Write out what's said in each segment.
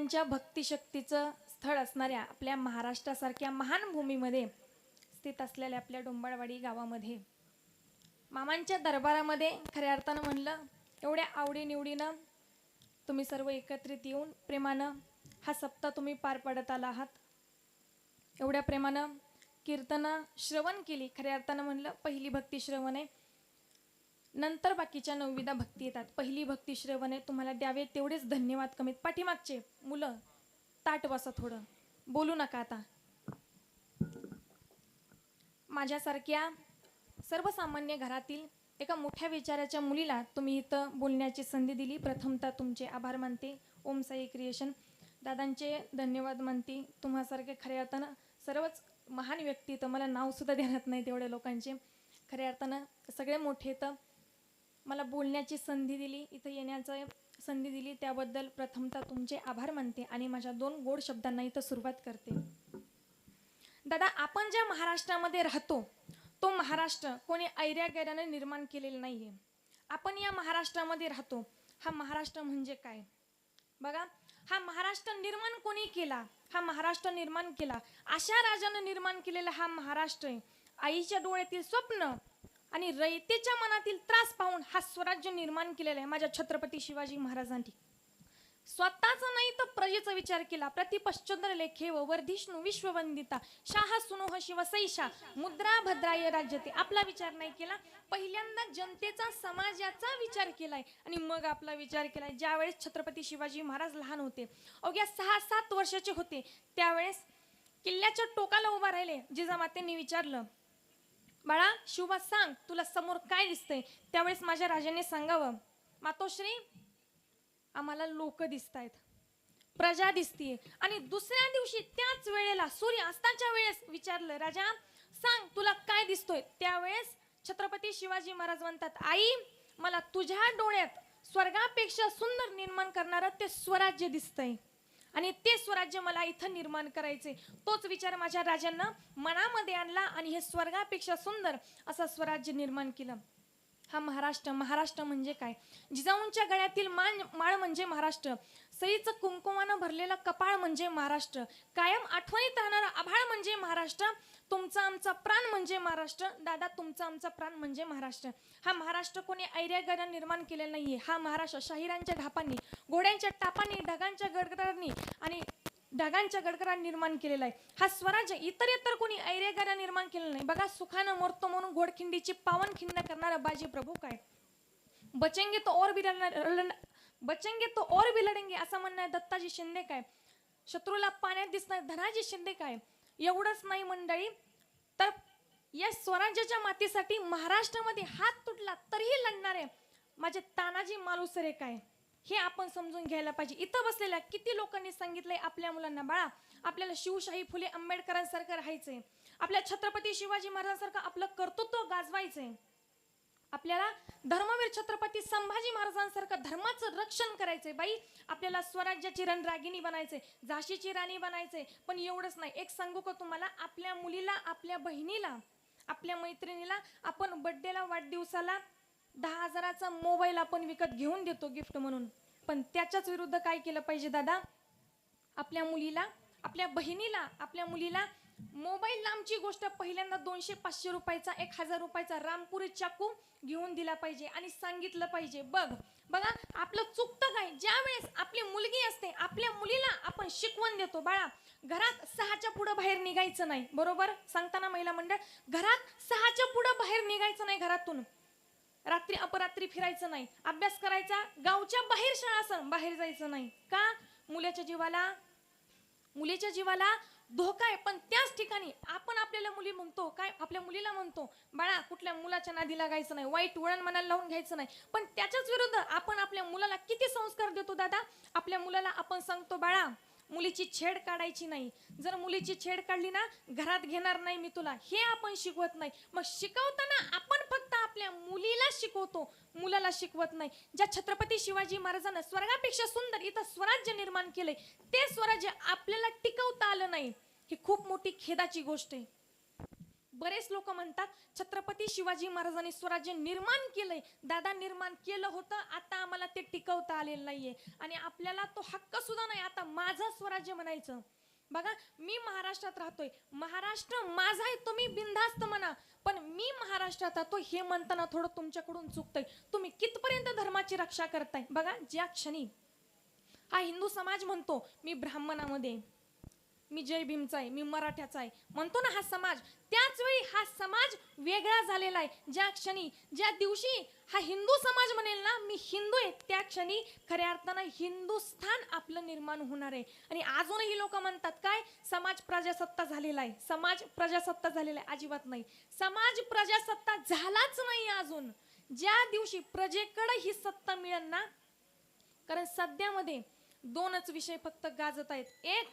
मामांच्या भक्तिशक्तीचं स्थळ असणाऱ्या आपल्या महाराष्ट्रासारख्या महान भूमीमध्ये स्थित असलेल्या आपल्या डोंबाळवाडी गावामध्ये मामांच्या दरबारामध्ये खऱ्या अर्थानं म्हणलं एवढ्या आवडीनिवडीनं तुम्ही सर्व एकत्रित येऊन प्रेमानं हा सप्ताह तुम्ही पार पाडत आला आहात. एवढ्या प्रेमानं कीर्तनं श्रवण केली. खऱ्या अर्थानं म्हणलं पहिली भक्ती श्रवण आहे. नंतर बाकीच्या नवविधा भक्ती येतात. पहिली भक्ती श्रवण आहे तुम्हाला द्यावे तेवढेच धन्यवाद कमीत. पाठीमागचे मुलं ताट बसा थोडं. बोलू नका आता. माझ्यासारख्या सर्वसामान्य घरातील एका मोठ्या विचाराच्या मुलीला तुम्ही इथं बोलण्याची संधी दिली. प्रथमतः तुमचे आभार मानते. ओम साई क्रिएशन. दादांचे धन्यवाद मानते. तुम्हासारखे खऱ्या अर्थानं सर्वच महान व्यक्ती तर मला नावसुद्धा देण्यात नाही तेवढ्या लोकांचे. खऱ्या अर्थानं सगळे मोठे तर मला बोलण्याची संधी दिली इथं येण्याचं संधी दिली. त्याबद्दल प्रथमतः तुमचे आभार मानते आणि माझ्या दोन गोड शब्दांना इथं सुरुवात करते. दादा आपण ज्या महाराष्ट्रामध्ये राहतो तो महाराष्ट्र कोणी ऐऱ्या गैऱ्याने निर्माण केलेला नाही आहे आपण या महाराष्ट्रामध्ये राहतो हा महाराष्ट्र म्हणजे काय? बघा हा महाराष्ट्र निर्माण कोणी केला? हा महाराष्ट्र निर्माण केला. अशा राजानं निर्माण केलेला हा महाराष्ट्र आहे. आईच्या डोळ्यातील स्वप्न आणि रयतेच्या मनातील त्रास पाहून हा स्वराज्य निर्माण केलेला आहे माझ्या छत्रपती शिवाजी महाराजांनी. स्वतःचा नाही तर प्रजेचा विचार केला. प्रतिपश्चंद्र लेखे व वर्धिष्णू विश्ववंदिता शाह सुनोह शिवसैषा मुद्रा भद्राय राज्यते. आपला विचार नाही केला. पहिल्यांदा जनतेचा समाजाचा विचार केलाय आणि मग आपला विचार केलाय. ज्यावेळेस छत्रपती शिवाजी महाराज लहान होते अवघ्या सहा सात वर्षाचे होते त्यावेळेस किल्ल्याच्या टोकाला उभा राहिले. जिजामातेंनी विचारलं बाळा शिवबा सांग तुला समोर काय दिसतंय? त्यावेळेस माझ्या राजाने सांगावं मातोश्री आम्हाला लोक दिसत आहेत प्रजा दिसतीये. आणि दुसऱ्या दिवशी त्याच वेळेला सूर्य अस्ताच्या वेळेस विचारलं राजा सांग तुला काय दिसतोय? त्यावेळेस छत्रपती शिवाजी महाराज म्हणतात आई मला तुझ्या डोळ्यात स्वर्गापेक्षा सुंदर निर्माण करणारं ते स्वराज्य दिसतंय. आणि ते स्वराज्य मला इथं निर्माण करायचे. तोच विचार माझ्या राजांना मनामध्ये आणला आणि हे स्वर्गापेक्षा सुंदर असं स्वराज्य निर्माण केलं. हा महाराष्ट्र महाराष्ट्र म्हणजे काय? जिजाऊंच्या गळ्यातील मान माळ म्हणजे महाराष्ट्र. सईचं कुंकुमानं भरलेलं कपाळ म्हणजे महाराष्ट्र. कायम आठवणीत राहणारा आभाळ म्हणजे महाराष्ट्र. तुमचा आमचा प्राण म्हणजे महाराष्ट्र. दादा तुमचा आमचा प्राण म्हणजे महाराष्ट्र. हा महाराष्ट्र कोणी ऐर्यागरा निर्माण केलेला नाहीये. हा महाराष्ट्र शाहिरांच्या ढापांनी घोड्यांच्या टापांनी ढगांच्या गडगडांनी आणि ढगांच्या गडगडात निर्माण केलेला आहे. हा स्वराज्य इतर इतर कोणी ऐरेगारा निर्माण केलेला नाही. बघा सुखानं मरतो म्हणून घोडखिंडीची पावन खिंड करणारा बाजी प्रभू काय? बचेंगे तो और भी बचेंगे तो और भी लढेंगे असं म्हणणं दत्ताजी शिंदे काय? शत्रूला पाण्यात दिसणार धनाजी शिंदे काय? एवढंच नाही मंडळी. तर या स्वराज्याच्या मातीसाठी महाराष्ट्रामध्ये हात तुटला तरीही लढणार आहे माझे तानाजी मालुसरे काय? हे आपण समजून घ्यायला पाहिजे. इथं बसलेल्या किती लोकांनी सांगितलंय आपल्या मुलांना बाळा आपल्याला शिवशाही फुले आंबेडकरांसारखं राहायचंय. आपल्या छत्रपती शिवाजी महाराजांसारखं आपलं कर्तृत्व गाजवायचंय. आपल्याला धर्मवीर छत्रपती संभाजी महाराजांसारखं धर्माचं रक्षण करायचंय. बाई आपल्याला स्वराज्याची रणरागिणी बनायचंय झाशीची राणी बनायचंय. पण एवढंच नाही. एक सांगू का तुम्हाला? आपल्या मुलीला आपल्या बहिणीला आपल्या मैत्रिणीला आपण बड्डेला वाढदिवसाला दहा हजाराचा मोबाईल आपण विकत घेऊन देतो गिफ्ट म्हणून. पण त्याच्याच विरुद्ध काय केलं पाहिजे दादा? आपल्या मुलीला आपल्या बहिणीला आपल्या मुलीला मोबाईल लांबची गोष्ट पहिल्यांदा दोनशे पाचशे रुपयाचा एक हजार रुपयाचा रामपुरी चाकू घेऊन दिला पाहिजे आणि सांगितलं पाहिजे. बघ बघा आपलं चुकतं काय ज्या वेळेस आपली मुलगी असते आपल्या मुलीला आपण शिकवण देतो. बाळा घरात सहाच्या पुढं बाहेर निघायचं नाही. बरोबर? सांगताना महिला मंडळ घरात सहाच्या पुढं बाहेर निघायचं नाही घरातून. रात्री अपरात्री फिरायचं नाही. अभ्यास करायचा गावच्या बाहेर शाळा बाहेर जायचं नाही. का? मुलाच्या जीवाला मुलीच्या जीवाला धोका आहे पण त्याच ठिकाणी आपण आपल्याला मुली म्हणतो काय आपल्या मुलीला म्हणतो बाळा कुठल्या मुलाच्या नादी लागायचं नाही वाईट वळण मनाला लावून घ्यायचं नाही. पण त्याच्याच विरुद्ध आपण आपल्या मुलाला किती संस्कार देतो दादा? आपल्या मुलाला आपण सांगतो बाळा मुलीची छेड काढायची नाही. जर मुलीची छेड काढली ना घरात घेणार नाही मी तुला. हे आपण शिकवत नाही. मग शिकवताना आपण फक्त आपल्या मुलीला शिकवतो. मुलाला शिकवत नाही. ज्या छत्रपती शिवाजी महाराजांना स्वर्गापेक्षा सुंदर इथं स्वराज्य निर्माण केलंय ते स्वराज्य आपल्याला टिकवता आलं नाही. ही खूप मोठी खेदाची गोष्ट आहे. बरेच लोक म्हणतात छत्रपती शिवाजी महाराजांनी स्वराज्य निर्माण केलंय. दादा निर्माण केलं होतं आता आम्हाला ते टिकवता आलेलं नाहीये. आणि आपल्याला तो हक्क सुद्धा नाही. आता माझं स्वराज्य म्हणायचं बघा मी महाराष्ट्रात राहतोय. महाराष्ट्र माझा आहे तुम्ही बिनधास्त म्हणा. पण मी महाराष्ट्रात राहतो हे म्हणताना थोडं तुमच्याकडून चुकतंय. तुम्ही कितपर्यंत धर्माची रक्षा करताय? बघा ज्या क्षणी हा हिंदू समाज म्हणतो मी ब्राह्मणामध्ये. आहे. मी जय भीमचा आहे मी मराठ्याचा आहे. म्हणतो ना हा समाज त्याच वेळी हा समाज वेगळा झालेला आहे. ज्या क्षणी ज्या दिवशी हा हिंदू समाज म्हणेल ना मी हिंदू आहे त्या क्षणी खऱ्या अर्थानं हिंदुस्थान आपलं निर्माण होणार आहे. आणि अजूनही लोक म्हणतात काय? समाज प्रजासत्ता झालेला आहे. समाज प्रजासत्ता झालेला आहे अजिबात नाही. समाज प्रजासत्ता झालाच नाही अजून. ज्या दिवशी प्रजेकडे ही सत्ता मिळेल ना कारण सध्यामध्ये दोनच विषय फक्त गाजत आहेत. एक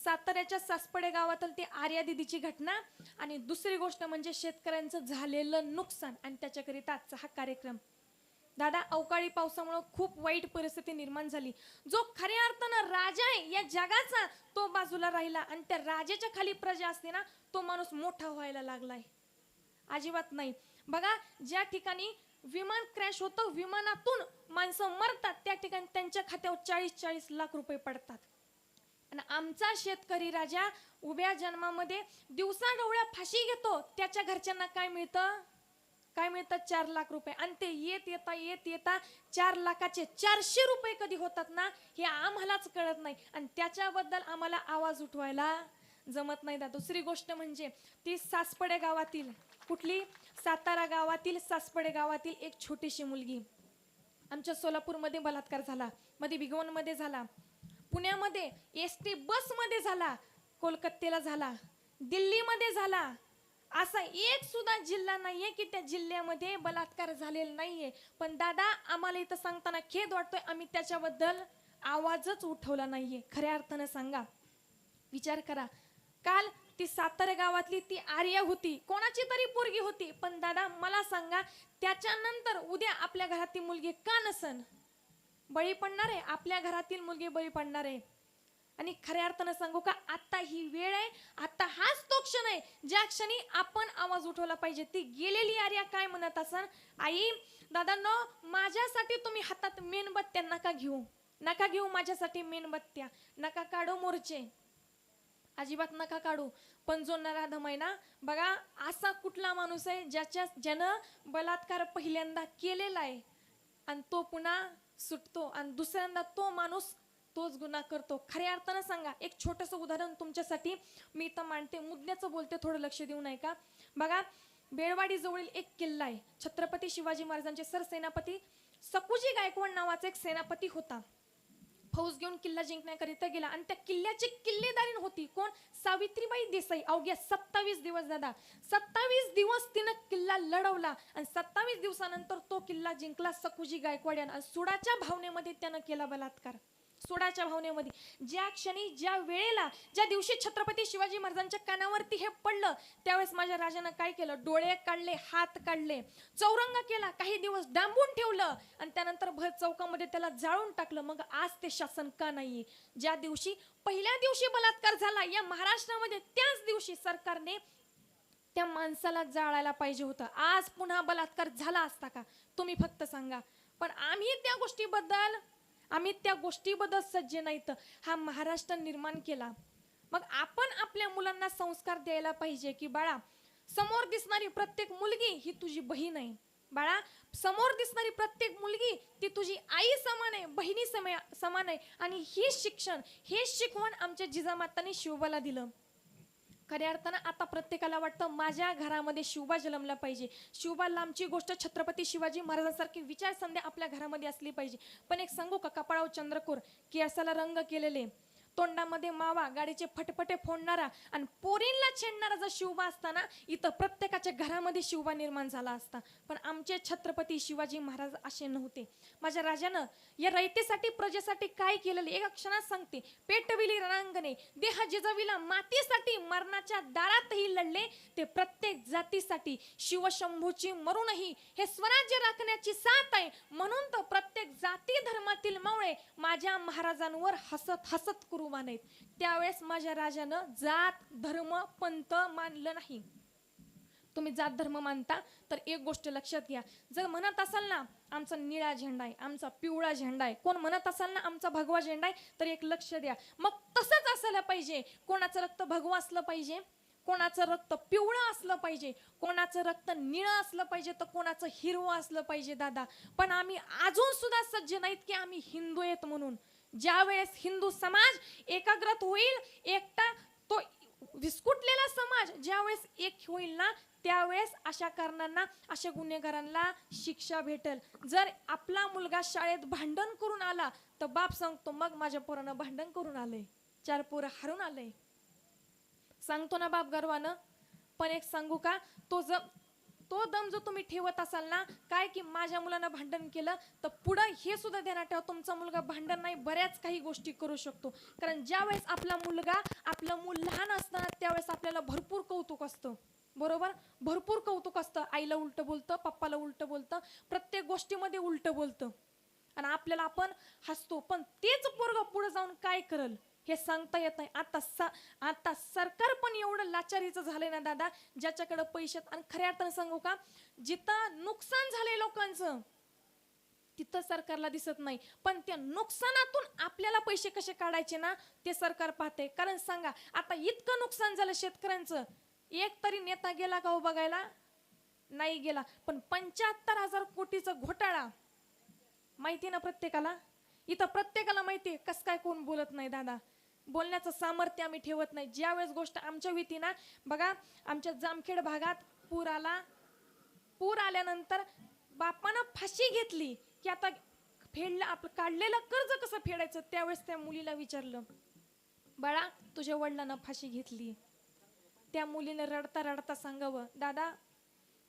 साताऱ्याच्या सासपडे गावातील ती आर्या दिदीची घटना आणि दुसरी गोष्ट म्हणजे शेतकऱ्यांचं झालेलं नुकसान आणि त्याच्याकरिता आजचा हा कार्यक्रम. दादा अवकाळी पावसामुळं खूप वाईट परिस्थिती निर्माण झाली. जो खऱ्या अर्थानं राजा आहे या जगाचा तो बाजूला राहिला आणि त्या राजाच्या खाली प्रजा असते ना तो माणूस मोठा व्हायला लागलाय अजिबात नाही. बघा ज्या ठिकाणी विमान क्रॅश होतं विमानातून माणसं मरतात त्या ठिकाणी त्यांच्या खात्यावर चाळीस चाळीस लाख रुपये पडतात. आणि आमचा शेतकरी राजा उभ्या जन्मामध्ये दिवसा डोळ्या फाशी घेतो. त्याच्या घरच्यांना काय मिळतं? काय मिळतं? चार लाख रुपये. आणि ते येत येता येत येता चार लाखाचे चारशे रुपये कधी होतात ना हे आम्हालाच कळत नाही. आणि त्याच्याबद्दल आम्हाला आवाज उठवायला जमत नाही. दा दुसरी गोष्ट म्हणजे ती सासपडे गावातील कुठली? सातारा गावातील सासपडे गावातील एक छोटीशी मुलगी. आमच्या सोलापूरमध्ये बलात्कार झाला. मध्ये भिगवणमध्ये झाला. पुण्यामध्ये एस टी बसमध्ये झाला कोलकात्याला झाला दिल्लीमध्ये झाला. असा एक सुद्धा जिल्हा नाहीये की त्या जिल्ह्यामध्ये बलात्कार झालेला नाहीये. पण दादा आम्हाला इथं सांगताना खेद वाटतोय आम्ही त्याच्याबद्दल आवाजच उठवला नाहीये. खऱ्या अर्थानं सांगा. विचार करा. काल ती सातारा गावातली ती आर्या होती. कोणाची तरी पोरगी होती. पण दादा मला सांगा त्याच्यानंतर उद्या आपल्या घरात ती मुलगी का नसन? बळी पडणार आहे आपल्या घरातील मुलगी बळी पडणार. आहे आणि खऱ्या अर्थानं सांगू का आत्ता ही वेळ आहे आत्ता हाच तो क्षण आहे ज्या क्षणी आपण आवाज उठवला पाहिजे. ती गेलेली आर्या काय म्हणत असन? आई दादांनो माझ्यासाठी तुम्ही हातात मेणबत्त्या नका घेऊ. नका घेऊ माझ्यासाठी मेणबत्त्या. नका काढू मोर्चे. अजिबात नका काढू. पण जो नराधम आहे ना बघा असा कुठला माणूस आहे ज्याच्या ज्यानं बलात्कार पहिल्यांदा केलेला आहे. आणि तो पुन्हा सुटतो आणि दुसऱ्यांदा तो माणूस तोच गुन्हा करतो. खऱ्या अर्थानं सांगा एक छोटंसं उदाहरण तुमच्यासाठी. मी इथं मांडते मुद्द्याचं बोलते थोडं लक्ष देऊ नये का? बघा बेळवाडी जवळील एक किल्ला आहे. छत्रपती शिवाजी महाराजांचे सरसेनापती सकुजी गायकवाड नावाचा एक सेनापती होता. फौज घेऊन किल्ला जिंकण्याकरिता गेला. आणि त्या किल्ल्याची किल्लेदारीण होती कोण? सावित्रीबाई देसाई. अवघ्या सत्तावीस दिवस दादा. सत्तावीस दिवस तिनं किल्ला लढवला आणि सत्तावीस दिवसानंतर तो किल्ला जिंकला सकुजी गायकवाड यानं. आणि सुडाच्या भावनेमध्ये त्यानं केला बलात्कार. सोडाच्या भावनेमध्ये. ज्या क्षणी ज्या वेळेला ज्या दिवशी छत्रपती शिवाजी महाराजांच्या कानावरती हे पडलं त्यावेळेस माझ्या राजानं काय केलं? डोळे काढले हात काढले चौरंग केला काही दिवस डांबून ठेवलं आणि त्यानंतर भर चौकामध्ये त्याला जाळून टाकलं. मग आज ते शासन का नाहीये ज्या दिवशी पहिल्या दिवशी बलात्कार झाला या महाराष्ट्रामध्ये त्याच दिवशी सरकारने त्या माणसाला जाळायला पाहिजे होतं. आज पुन्हा बलात्कार झाला असता का? तुम्ही फक्त सांगा. पण आम्ही त्या गोष्टीबद्दल आम्ही त्या गोष्टीबद्दल सज्ज नाहीत. हा महाराष्ट्र निर्माण केला. मग आपण आपल्या मुलांना संस्कार द्यायला पाहिजे की बाळा समोर दिसणारी प्रत्येक मुलगी ही तुझी बहीण आहे. बाळा समोर दिसणारी प्रत्येक मुलगी ती तुझी आई समान आहे बहिणी समान आहे आणि हे शिक्षण हे शिकवण आमच्या जिजामातांनी शिवबाला दिलं. खऱ्या अर्थानं आता प्रत्येकाला वाटतं माझ्या घरामध्ये शिवबा जन्मला पाहिजे. शिवबा लांबची गोष्ट छत्रपती शिवाजी महाराजांसारखी विचारसंध्या आपल्या घरामध्ये असली पाहिजे. पण एक सांगू का? कपाळाव चंद्रकोर केसाला रंग केलेले. तोंडामध्ये मावा गाडीचे फटफटे फोडणारा आणि पोरींला छेडणारा जर शिवबा असताना इथं प्रत्येकाच्या घरामध्ये शिवबा निर्माण झाला असता. पण आमचे छत्रपती शिवाजी महाराज असे नव्हते. माझ्या राजानं या रयतेसाठी प्रजेसाठी काय केलेलं एका क्षणात सांगते. पेटविली रणांगणे देह जिजविला मातीसाठी मरणाच्या दारातही लढले. ते प्रत्येक जातीसाठी शिवशंभूची मरूनही हे स्वराज्य राखण्याची साथ आहे. म्हणून तर प्रत्येक जाती धर्मातील मावळे माझ्या महाराजांवर हसत हसत कुरुबान आहेत त्यावेळेस माझ्या राजानं जात धर्म पंथ मानलं नाही. तुम्ही जात धर्म मानता तर एक गोष्ट लक्षात घ्या. जर म्हणत असाल ना आमचा निळा झेंडा आहे आमचा पिवळा झेंडा आहे कोण म्हणत असाल ना आमचा भगवा झेंडा आहे तर एक लक्ष द्या. मग तसंच असायला पाहिजे. कोणाचं रक्त भगवा असलं पाहिजे कोणाचं रक्त पिवळं असलं पाहिजे कोणाचं रक्त निळं असलं पाहिजे तर कोणाचं हिरवं असलं पाहिजे दादा. पण आम्ही अजून सुद्धा सज्ज नाहीत की आम्ही हिंदू आहेत म्हणून. ज्या वेळेस हिंदू समाज एकाग्रत होईल एकटा तो विस्कुटलेला समाज ज्यावेळेस एक होईल ना त्यावेळेस अशा कारणांना अशा गुन्हेगारांना शिक्षा भेटेल. जर आपला मुलगा शाळेत भांडण करून आला तर बाप सांगतो मग माझ्या पोरानं भांडण करून आलंय. चार पोरं हारून आलंय. सांगतो ना बाप गर्वानं. पण एक सांगू का तो जर तो दम जो तुम्ही ठेवत असाल ना काय की माझ्या मुलानं भांडण केलं तर पुढं हे सुद्धा ध्यानात ठेवा. तुमचा मुलगा भांडण नाही बऱ्याच काही गोष्टी करू शकतो. कारण ज्यावेळेस आपला मुलगा आपलं मूल लहान असताना त्यावेळेस आपल्याला भरपूर कौतुक असतं. बरोबर? भरपूर कौतुक असतं. आईला उलटं बोलतं पप्पाला उलटं बोलतं प्रत्येक गोष्टीमध्ये उलटं बोलतं. आणि आपल्याला आपण हसतो. पण तेच पोरग पुढे जाऊन काय करल? हे सांगता येत नाही. आता सा आता सरकार पण एवढं लाचारीचं झालंय ना दादा ज्याच्याकडे पैसे आणि खऱ्या अर्थानं सांगू का जिथं नुकसान झालंय लोकांचं तिथं सरकारला दिसत नाही. पण त्या नुकसानातून आपल्याला पैसे कसे काढायचे ना ते सरकार पाहते कारण सांगा आता इतकं नुकसान झालं शेतकऱ्यांचं. एक तरी नेता गेला का हो बघायला? नाही गेला. पण पंच्याहत्तर हजार कोटीचा घोटाळा. माहिती ना प्रत्येकाला? इथं प्रत्येकाला माहिती आहे कस काय कोण बोलत नाही दादा. बोलण्याचं सामर्थ्य आम्ही ठेवत नाही. ज्यावेळेस गोष्ट आमच्या होती ना बघा आमच्या जामखेड भागात पूर आला. पूर आल्यानंतर बापानं फाशी घेतली. की आता फेडलं आपलं काढलेलं कर्ज कसं फेडायचं? त्यावेळेस त्या मुलीला विचारलं बाळा तुझ्या वडिलांना फाशी घेतली. त्या मुलीने रडता रडता सांगावं दादा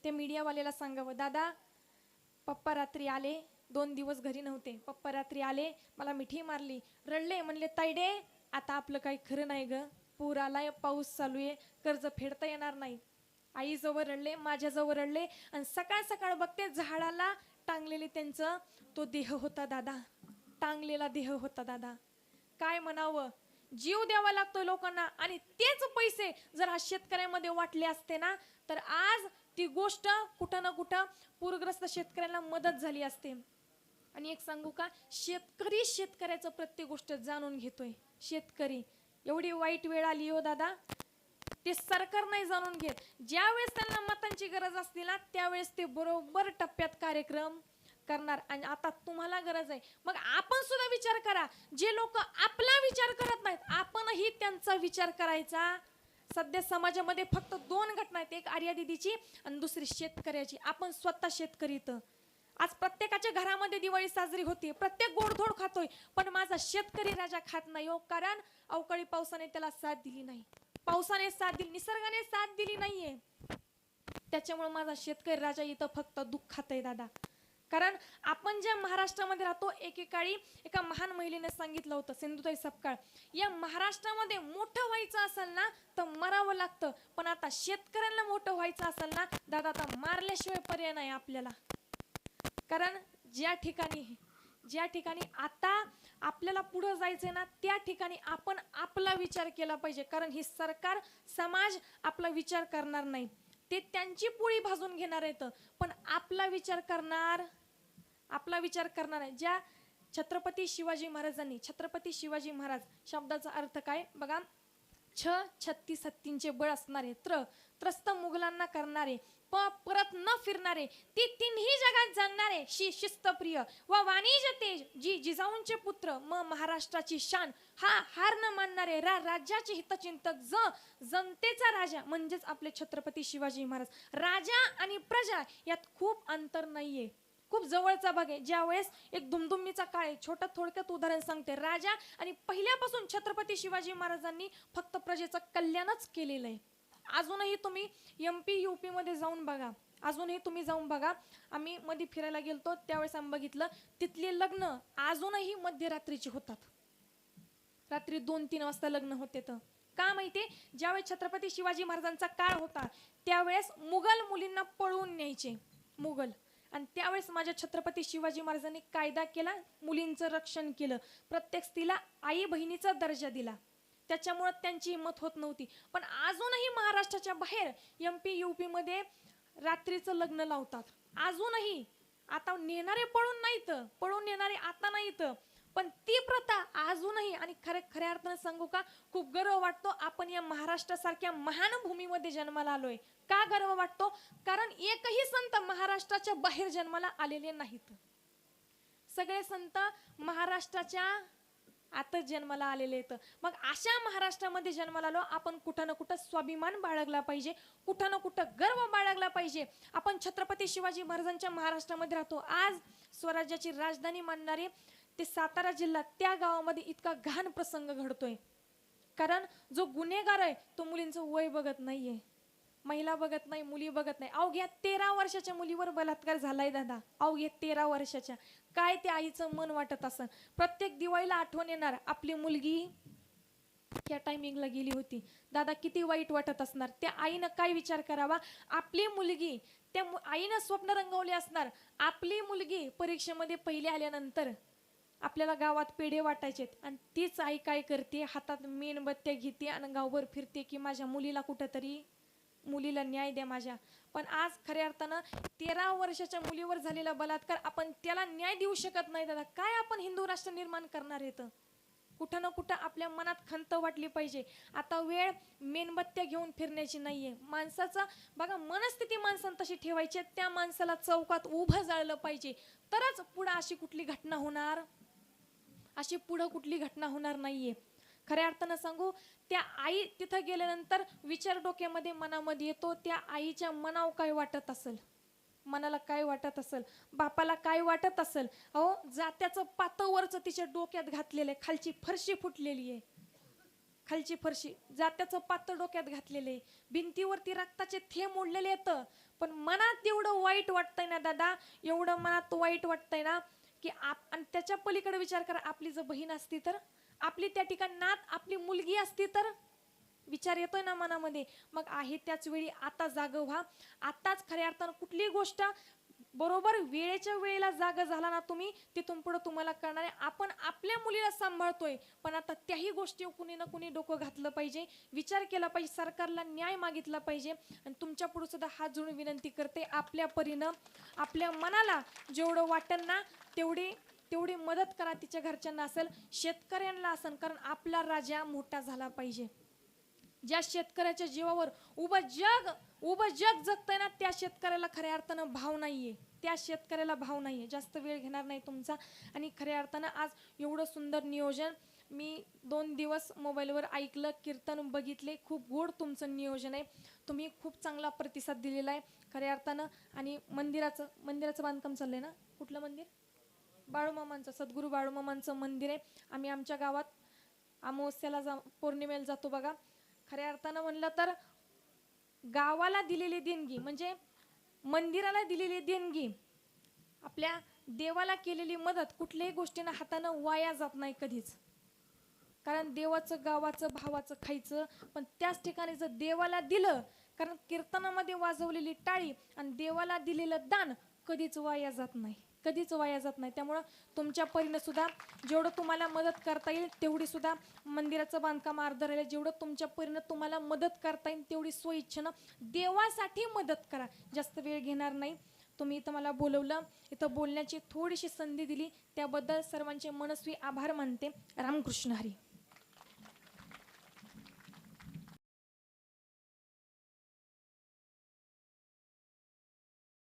त्या मीडियावाल्याला सांगावं दादा पप्पा रात्री आले दोन दिवस घरी नव्हते. पप्पा रात्री आले मला मिठी मारली. रडले म्हणले ताईडे आता आपलं काही खरं नाही ग. पूर आलाय पाऊस चालू आहे कर्ज फेडता येणार नाही. आईजवळ रडले माझ्याजवळ रडले आणि सकाळ सकाळ बघते झाडाला टांगलेले त्यांचं तो देह होता दादा. टांगलेला देह होता दादा. काय म्हणावं? जीव द्यावा लागतोय लोकांना आणि तेच पैसे जर हा शेतकऱ्यामध्ये वाटले असते ना तर आज ती गोष्ट कुठं ना कुठं पूरग्रस्त शेतकऱ्यांना मदत झाली असते. आणि एक सांगू का? शेतकरी शेतकऱ्याचं प्रत्येक गोष्ट जाणून घेतोय. शेतकरी. एवढी वाईट वेळ आली हो दादा. ते सरकार नाही जाणून घेत. ज्यावेळेस त्यांना मतांची गरज असते ना त्यावेळेस ते बरोबर टप्प्यात कार्यक्रम करणार. आणि आता तुम्हाला गरज आहे. मग आपण सुद्धा विचार करा. जे लोक आपला विचार करत नाहीत आपणही त्यांचा विचार करायचा. सध्या समाजामध्ये फक्त दोन घटना आहेत. एक आर्या दिदीची आणि दुसरी शेतकऱ्याची. आपण स्वतः शेतकरी इथं. आज प्रत्येकाच्या घरामध्ये दिवाळी साजरी होते. प्रत्येक गोडधोड खातोय. पण माझा शेतकरी राजा खात नाही हो कारण अवकाळी पावसाने त्याला साथ दिली नाही. पावसाने साथ दिली निसर्गाने साथ दिली नाहीये. त्याच्यामुळे माझा शेतकरी राजा इथं फक्त दुःखात आहे दादा. कारण आपण ज्या महाराष्ट्रामध्ये राहतो एकेकाळी एका महान महिलेने सांगितलं होतं सिंधुताई सपकाळ या महाराष्ट्रामध्ये मोठं व्हायचं असेल ना तर मरावं लागतं. पण आता शेतकऱ्यांना मोठं व्हायचं असेल ना दादा आता मारल्याशिवाय पर्याय नाही आपल्याला. कारण ज्या ठिकाणी ज्या ठिकाणी आता आपल्याला पुढं जायचंय ना त्या ठिकाणी आपण आपला विचार केला पाहिजे. कारण ही सरकार समाज आपला विचार करणार नाही. ते त्यांची पोळी भाजून घेणार आहेत. पण आपला विचार करणार आपला विचार करणार आहे ज्या छत्रपती शिवाजी महाराजांनी छत्रपती शिवाजी महाराज शब्दाचा अर्थ काय? बघा छ छत्तीस हत्तींचे बळ असणारे त्र त्रस्त मुघलांना करणारे परत न फिरणारे ती तिन्ही जगात जाणणारे शि शिस्तप्रिय. व वाणिज्य तेज जी जिजाऊंचे पुत्र म महाराष्ट्राची शान हा हार न मानणारे रा राज्याचे हितचिंतक ज जनतेचा राजा म्हणजेच आपले छत्रपती शिवाजी महाराज. राजा आणि प्रजा यात खूप अंतर नाहीये. खूप जवळचा भाग आहे. ज्यावेळेस एक दुमदुमीचा काळ आहे छोटं थोडक्यात उदाहरण सांगते. राजा आणि पहिल्यापासून छत्रपती शिवाजी महाराजांनी फक्त प्रजेचं कल्याणच केलेलं आहे. अजूनही तुम्ही एम पी यू मध्ये जाऊन बघा. अजूनही तुम्ही जाऊन बघा. आम्ही मध्ये फिरायला गेलतो त्यावेळेस आम्ही बघितलं तिथले लग्न अजूनही मध्यरात्रीचे होतात. रात्री दोन तीन वाजता लग्न होते तर. का माहिती ज्यावेळेस छत्रपती शिवाजी महाराजांचा काळ होता त्यावेळेस मुघल मुलींना पळवून न्यायचे मुघल. आणि त्यावेळेस माझ्या छत्रपती शिवाजी महाराजांनी कायदा केला मुलींचं रक्षण केलं. प्रत्येक स्त्रीला आई बहिणीचा दर्जा दिला. त्याच्यामुळं त्यांची हिंमत होत नव्हती. पण अजूनही महाराष्ट्राच्या बाहेर एम पी यू रात्रीचं लग्न लावतात. अजूनही. आता नेणारे पळून नाहीत. पळून नेणारे आता नाहीत. पण ती प्रथा अजूनही आणि खरे खऱ्या अर्थानं सांगू का? खूप गर्व वाटतो. आपण या महाराष्ट्रासारख्या महान भूमीमध्ये जन्माला आलोय. का गर्व वाटतो? कारण एकही संत महाराष्ट्राच्या बाहेर जन्माला आलेले नाहीत. सगळे संत महाराष्ट्राच्या आताच जन्माला आलेले आहेत. मग अशा महाराष्ट्रामध्ये जन्माला आलो आपण कुठं ना कुठं स्वाभिमान बाळगला पाहिजे कुठं ना कुठं गर्व बाळगला पाहिजे. आपण छत्रपती शिवाजी महाराजांच्या महाराष्ट्रामध्ये राहतो. आज स्वराज्याची राजधानी मानणारे ते सातारा जिल्हा त्या गावामध्ये इतका घाण प्रसंग घडतोय. कारण जो गुन्हेगार आहे तो मुलींचं वय बघत नाहीये. महिला बघत नाही मुली बघत नाही. अवघ्या तेरा वर्षाच्या मुलीवर बलात्कार झालाय दादा. अवघ्या तेरा वर्षाच्या. काय त्या आईचं मन वाटत असं प्रत्येक दिवाळीला आठवण येणार. आपली मुलगी या टायमिंगला गेली होती. दादा किती वाईट वाटत असणार? त्या आईनं काय विचार करावा? आपली मुलगी त्या आईनं स्वप्न रंगवले असणार. आपली मुलगी परीक्षेमध्ये पहिले आल्यानंतर आपल्याला गावात पेढे वाटायचेत आणि तीच आई काय करते? हातात मेणबत्त्या घेते आणि गावभर फिरते की माझ्या मुलीला कुठंतरी मुलीला न्याय द्या माझ्या. पण आज खऱ्या अर्थानं तेरा वर्षाच्या मुलीवर झालेला बलात्कार आपण त्याला न्याय देऊ शकत नाही दादा. काय आपण हिंदू राष्ट्र निर्माण करणार येतं कुठं ना कुठं आपल्या मनात खंत वाटली पाहिजे. आता वेळ मेणबत्त्या घेऊन फिरण्याची नाहीये. माणसाचा बघा मनस्थिती माणसानं तशी ठेवायची त्या माणसाला चौकात उभं जाळलं पाहिजे. तरच पुढं अशी कुठली घटना होणार? अशी पुढं कुठली घटना होणार नाहीये. खऱ्या अर्थानं सांगू त्या आई तिथं गेल्यानंतर विचार डोक्यामध्ये मनामध्ये येतो त्या आईच्या मनावर काय वाटत असेल? मनाला काय वाटत असेल? बापाला काय वाटत असेल? अहो जात्याचं पातवरचं तिच्या डोक्यात घातलेलं आहे खालची फरशी फुटलेली आहे. खालची फरशी जात्याचं पातळ डोक्यात घातलेलं आहे. भिंतीवरती रक्ताचे थेंब ओढलेले येत पण मनात एवढं वाईट वाटतंय ना दादा एवढं मनात वाईट वाटतंय ना की आप आणि त्याच्या पलीकडे विचार करा आपली जर बहीण असती तर? आपली त्या ठिकाणी नात आपली मुलगी असती तर विचार येतोय ना मनामध्ये. मग आहे त्याच वेळी आता जाग व्हा. आताच खऱ्या अर्थानं कुठलीही गोष्ट बरोबर वेळेच्या वेळेला जाग झाला ना तुम्ही तिथून पुढे तुम्हाला कळणार आहे. आपण आपल्या मुलीला सांभाळतोय पण आता त्याही गोष्टी कुणी ना कुणी डोकं घातलं पाहिजे. विचार केला पाहिजे सरकारला न्याय मागितला पाहिजे. आणि तुमच्यापुढे सुद्धा हात जोडून विनंती करते आपल्या परीनं आपल्या मनाला जेवढं वाटेल ना तेवढी तेवढी मदत करा तिच्या घरच्यांना असेल शेतकऱ्यांना असेल कारण आपला राजा मोठा झाला पाहिजे. ज्या शेतकऱ्याच्या जीवावर उभं जग उभं जग जगतंय ना त्या शेतकऱ्याला खऱ्या अर्थानं भाव नाहीये. त्या शेतकऱ्याला भाव नाहीये. जास्त वेळ घेणार नाही तुमचा. आणि खऱ्या अर्थानं आज एवढं सुंदर नियोजन मी दोन दिवस मोबाईलवर ऐकलं कीर्तन बघितले खूप गोड तुमचं नियोजन आहे. तुम्ही खूप चांगला प्रतिसाद दिलेला आहे. खऱ्या अर्थानं आणि मंदिराचं मंदिराचं बांधकाम चाललंय ना? कुठलं मंदिर? बाळूमामांचं सद्गुरू बाळूमामांचं मंदिर आहे. आम्ही आमच्या गावात अमावस्याला जा पौर्णिमेला जातो बघा. खऱ्या अर्थानं म्हणलं तर गावाला दिलेली देणगी म्हणजे मंदिराला दिलेली देणगी आपल्या देवाला केलेली मदत कुठल्याही गोष्टीनं हातानं वाया जात नाही कधीच. कारण देवाचं गावाचं भावाचं खायचं पण त्याच ठिकाणी जर देवाला दिलं कारण कीर्तनामध्ये वाजवलेली टाळी आणि देवाला दिलेलं दान कधीच वाया जात नाही. कधीच वाया जात नाही. त्यामुळं तुमच्या परीनं सुद्धा जेवढं तुम्हाला मदत करता येईल तेवढी सुद्धा मंदिराचं बांधकाम अर्ध राहिलं. जेवढं तुमच्या परीनं तुम्हाला मदत करता येईल तेवढी स्वइच्छेनं देवासाठी मदत करा. जास्त वेळ घेणार नाही. तुम्ही इथं मला बोलवलं. इथं बोलण्याची थोडीशी संधी दिली. त्याबद्दल सर्वांचे मनस्वी आभार मानते. रामकृष्ण हरी.